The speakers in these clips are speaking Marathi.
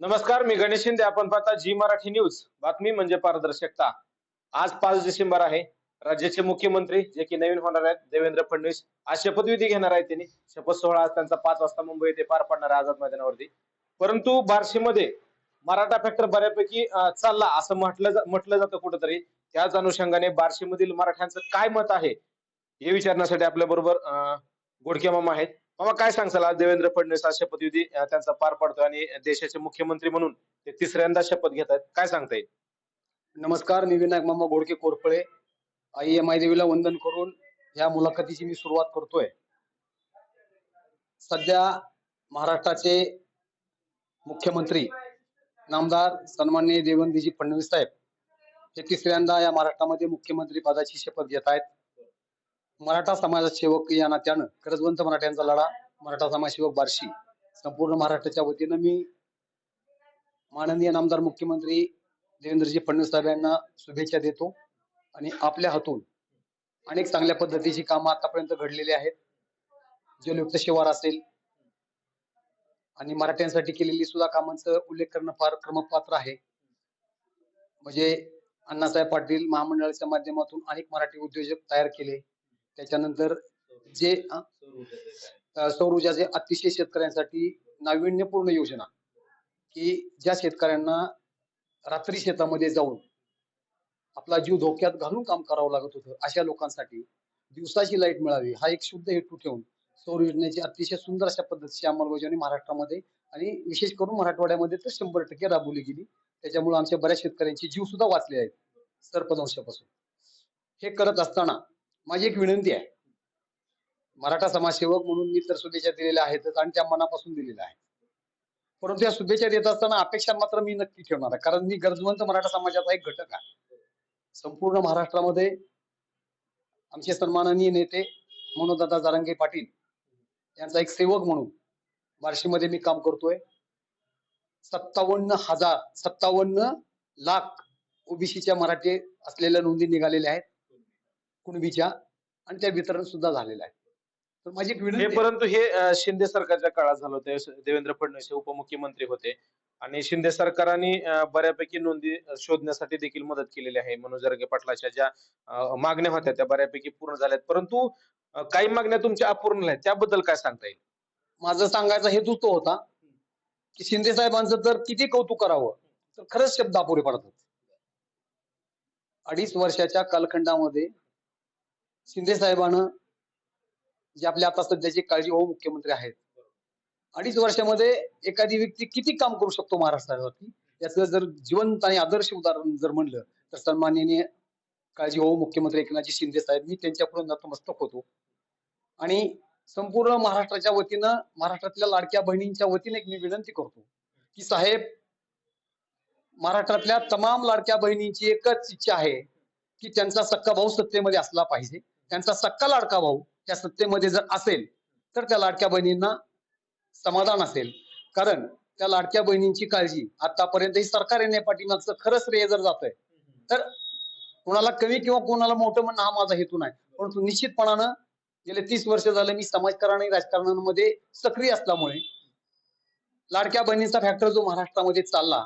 नमस्कार मी गणेश शिंदे. आपण पाहता जी मराठी न्यूज. बातमी म्हणजे पारदर्शकता. आज पाच डिसेंबर आहे. राज्याचे मुख्यमंत्री जे की नवीन होणार आहेत देवेंद्र फडणवीस आज शपथविधी घेणार आहेत त्यांनी. शपथ सोहळा आज त्यांचा पाच वाजता मुंबई येथे पार पडणार आहे आझाद मैदानावरती. परंतु बार्शीमध्ये मराठा फॅक्टर बऱ्यापैकी चालला असं म्हटलं म्हटलं जातं कुठंतरी. त्याच अनुषंगाने बार्शीमधील मराठ्यांचं काय मत आहे हे विचारण्यासाठी आपल्या बरोबर गोडके मामा आहेत. बाबा काय सांगसाल आज देवेंद्र फडणवीस हा शपथविधी त्यांचा पार पडतो आणि देशाचे मुख्यमंत्री म्हणून ते तिसऱ्यांदा शपथ घेत आहेत. काय सांगता येईल? नमस्कार मी विनायक मामा गोडके कोरफळे आई एम आय देवीला वंदन करून या मुलाखतीची मी सुरुवात करतोय. सध्या महाराष्ट्राचे मुख्यमंत्री नामदार सन्माननीय देवेंद्रजी फडणवीस साहेब हे तिसऱ्यांदा या महाराष्ट्रामध्ये मुख्यमंत्री पदाची शपथ घेत आहेत. मराठा समाज सेवक या नात्यानं गरजवंत मराठ्यांचा लढा मराठा समाजसेवक बार्शी संपूर्ण महाराष्ट्राच्या वतीनं मी माननीय नामदार मुख्यमंत्री देवेंद्रजी फडणवीस साहेब यांना शुभेच्छा देतो आणि आपल्या हातून अनेक चांगल्या पद्धतीची कामं आतापर्यंत घडलेली आहेत. जलयुक्त शिवार असेल आणि मराठ्यांसाठी केलेली सुद्धा कामांचा उल्लेख करणं फार क्रमपात्र आहे. म्हणजे अण्णासाहेब पाटील महामंडळाच्या माध्यमातून अनेक मराठी उद्योजक तयार केले. त्याच्यानंतर जे सौर ऊर्जाचे अतिशय शेतकऱ्यांसाठी नाविन्यपूर्ण योजना की ज्या शेतकऱ्यांना रात्री शेतामध्ये जाऊन आपला जीव धोक्यात घालून काम करावं लागत होतं अशा लोकांसाठी दिवसाची लाइट मिळावी हा एक शुद्ध हेतू ठेवून सौर योजनेची अतिशय सुंदर अशा पद्धतीची अंमलबजावणी महाराष्ट्रामध्ये आणि विशेष करून मराठवाड्यामध्ये तर शंभर टक्के राबवली गेली. त्याच्यामुळे आमच्या बऱ्याच शेतकऱ्यांचे जीव सुद्धा वाचले आहेत सर्पदंशापासून. हे करत असताना माझी एक विनंती आहे. मराठा समाजसेवक म्हणून मी तर शुभेच्छा दिलेल्या आहेतच आणि त्या मनापासून दिलेल्या आहेत. परंतु या शुभेच्छा देत असताना अपेक्षा मात्र मी नक्की ठेवणार आहे. कारण मी गरजवंत मराठा समाजाचा एक घटक आहे. संपूर्ण महाराष्ट्रामध्ये आमचे सन्माननीय नेते मनोदादा जारंगे पाटील यांचा एक सेवक म्हणून बार्शीमध्ये मी काम करतोय. सत्तावन्न हजार सत्तावन्न लाख ओबीसीच्या मराठी असलेल्या नोंदी निघालेल्या आहेत. कुणबीच्या आणि त्या वितरण सुद्धा झालेलं आहे. तर माझी एक हे विनंती. परंतु हे अं, शिंदे सरकारच्या काळात झालं होतं. देवेंद्र फडणवीस हे उपमुख्यमंत्री होते. आणि शिंदे सरकारने अं, बऱ्यापैकी नोंदी अं, शोधण्यासाठी देखील मदत केलेली आहे. मनोज जरगे पाटलाच्या ज्या अं, मागण्या होत्या त्या बऱ्यापैकी पूर्ण झाल्यात. परंतु अं, काही मागण्या तुमच्या अपूर्ण आहेत त्याबद्दल काय सांगता येईल? माझा सांगायचा हेतू तो होता की शिंदे साहेबांचं तर किती कौतुक करावं तर खरंच शब्द अपुरे पडतात. अडीच वर्षाच्या कालखंडामध्ये शिंदे साहेबानं जे आपले आता सध्याचे काळजी हो मुख्यमंत्री आहेत अडीच वर्षामध्ये एखादी व्यक्ती किती काम करू शकतो महाराष्ट्रावरती याचं जर जिवंत आणि आदर्श उदाहरण जर म्हणलं तर सन्माननीय काळजी हो मुख्यमंत्री एकनाथजी शिंदे साहेब मी त्यांच्याकडून नतमस्तक होतो. आणि संपूर्ण महाराष्ट्राच्या वतीनं महाराष्ट्रातल्या लाडक्या बहिणींच्या वतीने एक मी विनंती करतो की साहेब महाराष्ट्रातल्या तमाम लाडक्या बहिणींची एकच इच्छा आहे की त्यांचा सक्का भाऊ सत्तेमध्ये असला पाहिजे. त्यांचा सक्का लाडका भाऊ त्या सत्तेमध्ये जर असेल तर त्या लाडक्या बहिणींना समाधान असेल. कारण त्या लाडक्या बहिणींची काळजी आतापर्यंत ही सरकार येण्या पाठीमागचं खरं श्रेय जर जातंय तर कोणाला कमी किंवा कोणाला मोठं म्हणणं हा माझा हेतू नाही. परंतु निश्चितपणानं गेले तीस वर्ष झालं मी समाजकारण आणि राजकारणामध्ये सक्रिय असल्यामुळे लाडक्या बहिणींचा फॅक्टर जो महाराष्ट्रामध्ये चालला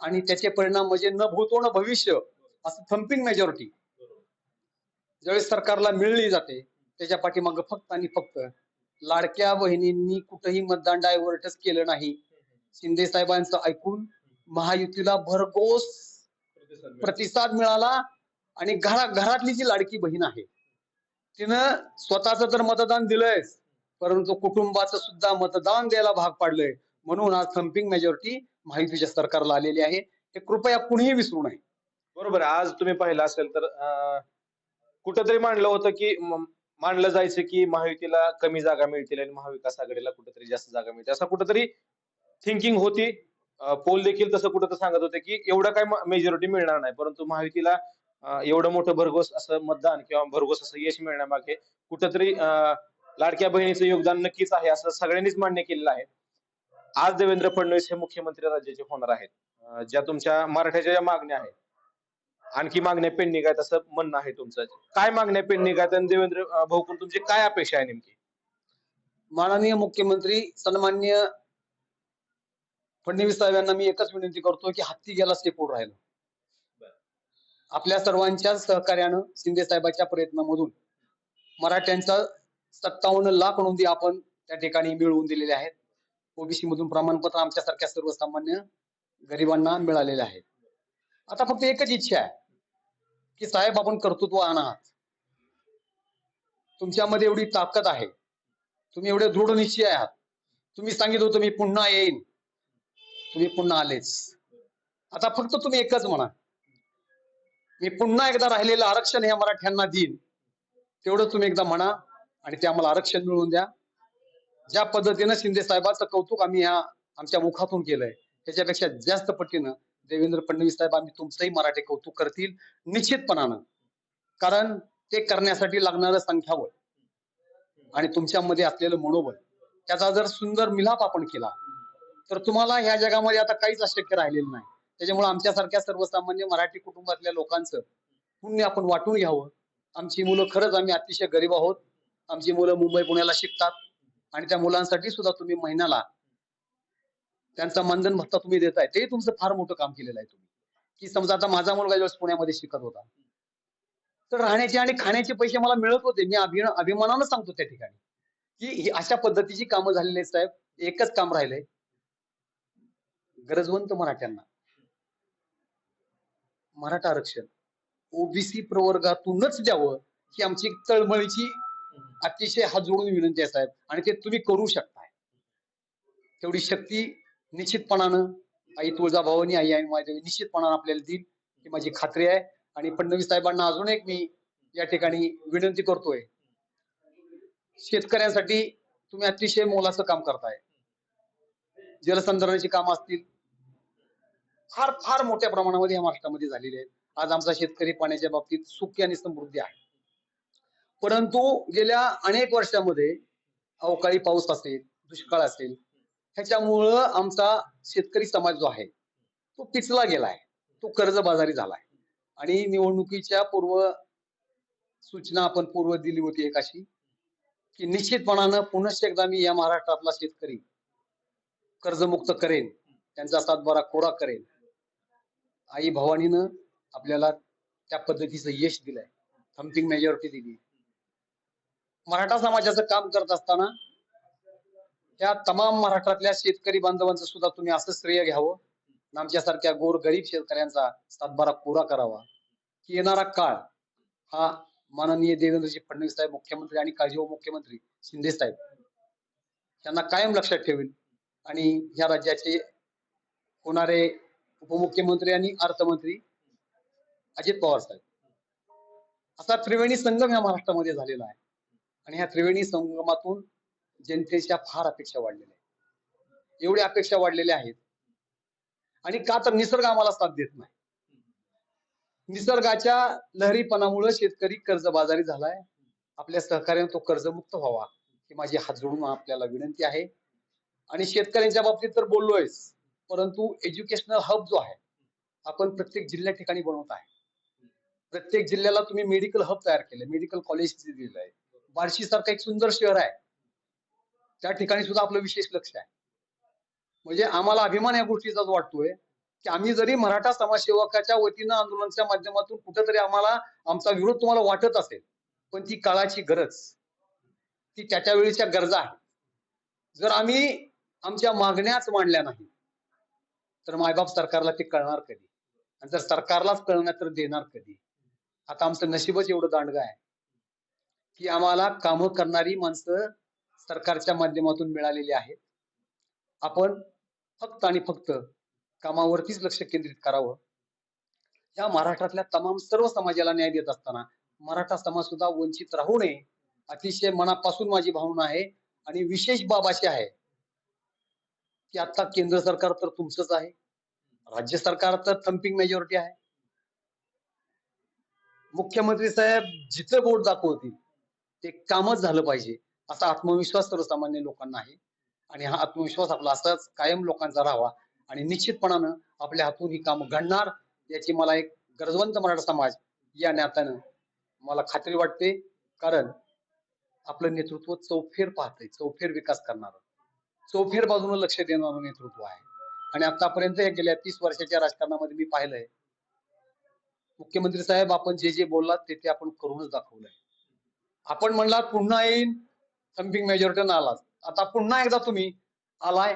आणि त्याचे परिणाम म्हणजे न भूतो न भविष्य असं थम्पिंग मेजॉरिटी ज्यावेळेस सरकारला मिळली जाते त्याच्या पाठीमाग फक्त आणि फक्त लाडक्या बहिणींनी कुठंही मतदान डायव्हर्टच केलं नाही. शिंदे साहेबांचं ऐकून महायुतीला भरघोस प्रतिसाद मिळाला आणि घरा घरातली जी लाडकी बहीण आहे तिनं स्वतःच तर मतदान दिलंय परंतु कुटुंबाचं सुद्धा मतदान द्यायला भाग पाडलंय. म्हणून आज थम्पिंग मेजॉरिटी महायुतीच्या सरकारला आलेली आहे. हे कृपया कुणीही विसरू नये. बरोबर आहे. आज तुम्ही पाहिलं असेल तर अं, कुठंतरी मांडलं होतं की मानलं मांडलं जायचं की महायुतीला कमी जागा मिळतील आणि महाविकास आघाडीला कुठेतरी जास्त जागा मिळतील. असं कुठेतरी थिंकिंग होती. पोल देखील तसं कुठं सांगत होते की एवढं काय मेजॉरिटी मिळणार नाही. परंतु महायुतीला एवढं मोठं भरघोस असं मतदान किंवा भरघोस असं यश मिळण्यामागे कुठंतरी लाडक्या बहिणीचं योगदान नक्कीच आहे असं सगळ्यांनीच मान्य केलेलं आहे. आज देवेंद्र फडणवीस हे मुख्यमंत्री राज्याचे होणार आहेत. ज्या तुमच्या मराठ्याच्या ज्या मागण्या आहेत आणखी मागण्या पेंडिंग आहेत असं म्हणणं आहे तुमचं. काय मागण्या पेंडिंग आहेत आणि देवेंद्र भाऊकडून तुमची काय अपेक्षा आहे नेमकी? माननीय मुख्यमंत्री सन्मान्य फडणवीस साहेबांना मी एकच विनंती करतो की हत्ती गेला स्टेपोड राहिलं. आपल्या सर्वांच्या सहकार्यानं शिंदे साहेबांच्या प्रयत्नामधून मराठ्यांचा सत्तावन्न लाख नोंदी आपण त्या ठिकाणी मिळवून दिलेल्या आहेत. ओबीसी मधून प्रमाणपत्र आमच्यासारख्या सर्वसामान्य गरिबांना मिळालेले आहेत आता फक्त एकच इच्छा आहे. की साहेब आपण कर्तृत्व आणा. तुमच्यामध्ये एवढी ताकद आहे. तुम्ही एवढे दृढ निश्चय आहात. तुम्ही सांगितलं होतं मी पुन्हा येईन. तुम्ही पुन्हा आलेच. आता फक्त तुम्ही एकच म्हणा. मी पुन्हा एकदा राहिलेलं आरक्षण हे मराठ्यांना देईन. तेवढं तुम्ही एकदा म्हणा आणि ते आम्हाला आरक्षण मिळवून द्या. ज्या पद्धतीनं शिंदे साहेबांचं कौतुक आम्ही ह्या आमच्या मुखातून केलंय त्याच्यापेक्षा जास्त पटीनं देवेंद्र फडणवीस साहेब आम्ही तुमचंही मराठी कौतुक करतील निश्चितपणानं. कारण ते करण्यासाठी लागणारं संख्याबळ आणि तुमच्यामध्ये असलेलं मनोबल त्याचा जर सुंदर मिलाप आपण केला तर तुम्हाला ह्या जगामध्ये आता काहीच अशक्य राहिलेलं नाही. त्याच्यामुळे आमच्यासारख्या सर्वसामान्य मराठी कुटुंबातल्या लोकांचं पुण्य आपण वाटून घ्यावं. आमची मुलं खरंच आम्ही अतिशय गरीब आहोत. आमची मुलं मुंबई पुण्याला शिकतात आणि त्या मुलांसाठी सुद्धा तुम्ही महिन्याला त्यांचा मानधन भत्ता तुम्ही देताय ते तुमचं फार मोठं काम केलेलं आहे तुम्ही. की समजा आता माझा मुलगा ज्यावेळेस पुण्यामध्ये शिकत होता तर राहण्याचे आणि खाण्याचे पैसे मला मिळत होते. मी अभि अभिमानानं सांगतो त्या ठिकाणी. की ही अशा पद्धतीची कामं झालेली आहेत साहेब. एकच काम राहिलंय. गरजवंत मराठ्यांना. मराठा आरक्षण. ओबीसी प्रवर्गातूनच द्यावं ही आमची तळमळीची अतिशय हात जोडून विनंती आहे साहेब. आणि ते तुम्ही करू शकताय. तेवढी शक्ती निश्चितपणानं आई तुळजाभवानी आई आई माझ्या निश्चितपणानं आपल्याला देईल ही माझी खात्री आहे. आणि फडणवीस साहेबांना अजून एक मी या ठिकाणी विनंती करतोय. शेतकऱ्यांसाठी तुम्ही अतिशय मोलाचं काम करताय. जलसंधारणाची कामं असतील. फार फार मोठ्या प्रमाणामध्ये या महाराष्ट्रामध्ये झालेली आहेत. आज आमचा शेतकरी पाण्याच्या बाबतीत सुखी आणि समृद्धी आहे. परंतु गेल्या अनेक वर्षामध्ये अवकाळी पाऊस असेल दुष्काळ असेल ह्याच्यामुळं आमचा शेतकरी समाज जो आहे तो पिचला गेलाय. तो कर्जबाजारी झालाय. आणि निवडणुकीच्या पूर्व सूचना आपण पूर्व दिली होती एक अशी की निश्चितपणानं पुनश्च एकदा मी या महाराष्ट्रातला शेतकरी कर्जमुक्त करेन त्यांचा सातबारा कोरा करेन. आई भवानीनं आपल्याला त्या पद्धतीचं यश दिलंय. थमथिंग मेजॉरिटी दिली. मराठा समाजाचं काम करत असताना त्या तमाम महाराष्ट्रातल्या शेतकरी बांधवांचं सुद्धा तुम्ही असं श्रेय घ्यावं. आमच्यासारख्या गोर गरीब शेतकऱ्यांचा सातबारा पुरा करावा. की येणारा काळ हा माननीय देवेंद्रजी फडणवीस साहेब मुख्यमंत्री आणि काळजीव मुख्यमंत्री शिंदे साहेब यांना कायम लक्षात ठेवेल आणि ह्या राज्याचे होणारे उपमुख्यमंत्री आणि अर्थमंत्री अजित पवार साहेब. असा त्रिवेणी संगम या महाराष्ट्रामध्ये झालेला आहे. आणि ह्या त्रिवेणी संगमातून जनतेच्या फार अपेक्षा वाढलेल्या आहेत. एवढ्या अपेक्षा वाढलेल्या आहेत. आणि का तर निसर्ग आम्हाला साथ देत नाही. निसर्गाच्या लहरीपणामुळे शेतकरी कर्जबाजारी झालाय. आपल्या सहकार्याने तो कर्जमुक्त व्हावा ही माझी हात जोडून आपल्याला विनंती आहे. आणि शेतकऱ्यांच्या बाबतीत तर बोललोयच परंतु एज्युकेशनल हब जो आहे आपण प्रत्येक जिल्ह्या ठिकाणी बनवत आहे. प्रत्येक जिल्ह्याला तुम्ही मेडिकल हब तयार केले मेडिकल कॉलेज दिलेलं आहे बार्शी सारखं एक सुंदर शहर आहे. त्या ठिकाणी सुद्धा आपलं विशेष लक्ष आहे. म्हणजे आम्हाला अभिमान या गोष्टीचाच वाटतोय की आम्ही जरी मराठा समाजसेवकाच्या वतीनं आंदोलनाच्या माध्यमातून कुठेतरी आम्हाला आमचा विरोध तुम्हाला वाटत असेल पण ती काळाची गरज ती त्याच्या वेळीच्या गरजा आहेत. जर आम्ही आमच्या मागण्याच मांडल्या नाही तर मायबाप सरकारला ते कळणार कधी? आणि जर सरकारलाच कळणार तर देणार कधी? आता आमचं नशीबच एवढं दांडगं आहे की आम्हाला कामं करणारी माणसं सरकारच्या माध्यमातून मिळालेली आहेत आपण फक्त आणि फक्त कामावरतीच लक्ष केंद्रित करावं. या महाराष्ट्रातल्या तमाम सर्व समाजाला न्याय देत असताना मराठा समाज सुद्धा वंचित राहू नये अतिशय मनापासून माझी भावना आहे आणि विशेष बाब अशी आहे की आता केंद्र सरकार तर तुमचंच आहे राज्य सरकार तर थम्पिंग मेजॉरिटी आहे. मुख्यमंत्री साहेब जिथे बोट दाखवतील ते कामच झालं पाहिजे. असा आत्मविश्वास सर्वसामान्य लोकांना आहे. आणि हा आत्मविश्वास आपला असाच कायम लोकांचा राहावा. आणि निश्चितपणानं आपल्या हातून ही कामं घडणार याची मला एक गरजवंत मराठा समाज या नात्यानं मला खात्री वाटते. कारण आपलं नेतृत्व चौफेर पाहतंय चौफेर विकास करणार. चौफेर बाजूने लक्ष देणारं नेतृत्व आहे. आणि आतापर्यंत हे गेल्या तीस वर्षाच्या राजकारणामध्ये मी पाहिलंय. मुख्यमंत्री साहेब आपण जे जे बोललात ते ते आपण करूनच दाखवलंय. आपण म्हणला पुन्हा येईन थम्पिंग मेजॉरिटी आलात. आता पुन्हा एकदा तुम्ही आलाय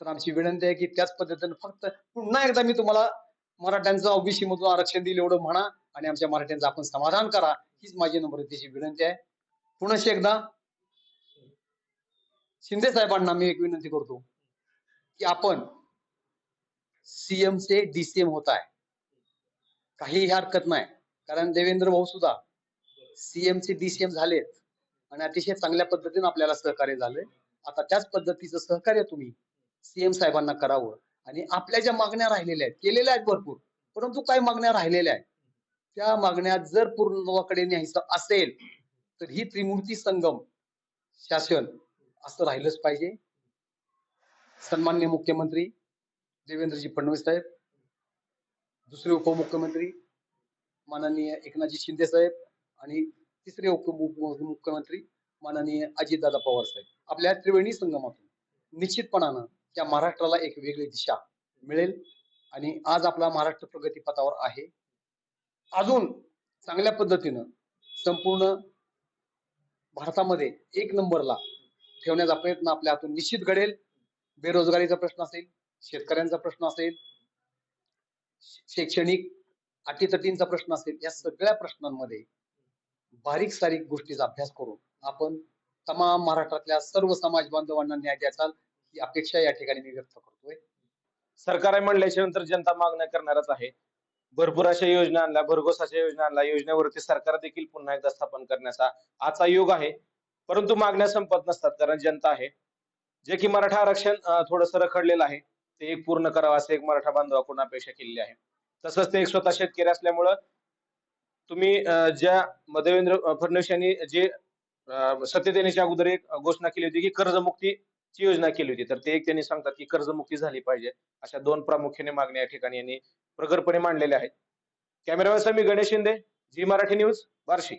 तर आमची विनंती आहे की त्याच पद्धतीने फक्त पुन्हा एकदा मी तुम्हाला मराठ्यांचं ओबीसी मधून आरक्षण दिलं एवढं म्हणा आणि आमच्या मराठ्यांचं आपण समाधान करा हीच माझी नम्रतेची विनंती आहे. पुन्हा एकदा शिंदे साहेबांना मी एक विनंती करतो की आपण सीएम से डीसीएम होत आहे काही हरकत नाही. कारण देवेंद्र भाऊ सुद्धा सीएम चे डीसीएम झालेत. आणि अतिशय चांगल्या पद्धतीने आपल्याला सहकार्य झालंय. आता त्याच पद्धतीचं सहकार्य तुम्ही सीएम साहेबांना करावं. आणि आपल्या ज्या मागण्या राहिलेल्या आहेत केलेल्या आहेत भरपूर परंतु काही मागण्या राहिलेल्या आहेत? त्या मागण्या जर पूर्णत्वाकडे न्यायचं असेल तर ही त्रिमूर्ती संगम शासन असं राहिलंच पाहिजे. सन्मान्य मुख्यमंत्री देवेंद्रजी फडणवीस साहेब दुसरे उपमुख्यमंत्री माननीय एकनाथजी शिंदे साहेब आणि तिसरे उपमुख्यमंत्री माननीय अजितदादा पवार साहेब. आपल्या त्रिवेणी संगमातून निश्चितपणानं या महाराष्ट्राला एक वेगळी दिशा मिळेल आणि आज आपला महाराष्ट्र प्रगतीपथावर आहे. अजून चांगल्या पद्धतीनं संपूर्ण भारतामध्ये एक नंबरला ठेवण्याचा प्रयत्न आपल्या हातून निश्चित घडेल. बेरोजगारीचा प्रश्न असेल शेतकऱ्यांचा प्रश्न असेल शैक्षणिक अटीतटींचा प्रश्न असेल या सगळ्या प्रश्नांमध्ये बारीक सारीक गोष्टीचा अभ्यास करून आपण तमाम महाराष्ट्रातल्या सर्व समाज बांधवांना न्याय द्याचाल ही अपेक्षा या ठिकाणी मी व्यक्त करतोय. सरकार आहे म्हणल्याच्या नंतर जनता मागण्या करणारच आहे. भरपूर अशा योजना आणल्या भरघोस अशा योजना आणल्या. योजनेवरती सरकार देखील पुन्हा एकदा स्थापन करण्याचा आजचा योग आहे. परंतु मागण्या संपत नसतात कारण जनता आहे. जे की मराठा आरक्षण थोडस रखडलेलं आहे. ते एक पूर्ण करावं असं एक मराठा बांधवाकडून अपेक्षा केलेली आहे. तसंच ते एक स्वतः शेतकरी असल्यामुळं तुम्ही ज्या देवेंद्र फडणवीस यांनी जे अं, सत्तेत येण्याच्या अगोदर एक घोषणा केली होती की कर्जमुक्तीची योजना केली होती तर ते एक त्यांनी सांगतात की कर्जमुक्ती झाली पाहिजे अशा दोन प्रामुख्याने मागण्या या ठिकाणी यांनी प्रगरपणे मांडलेल्या आहेत. कॅमेरामॅन मी गणेश शिंदे झी मराठी न्यूज बार्शी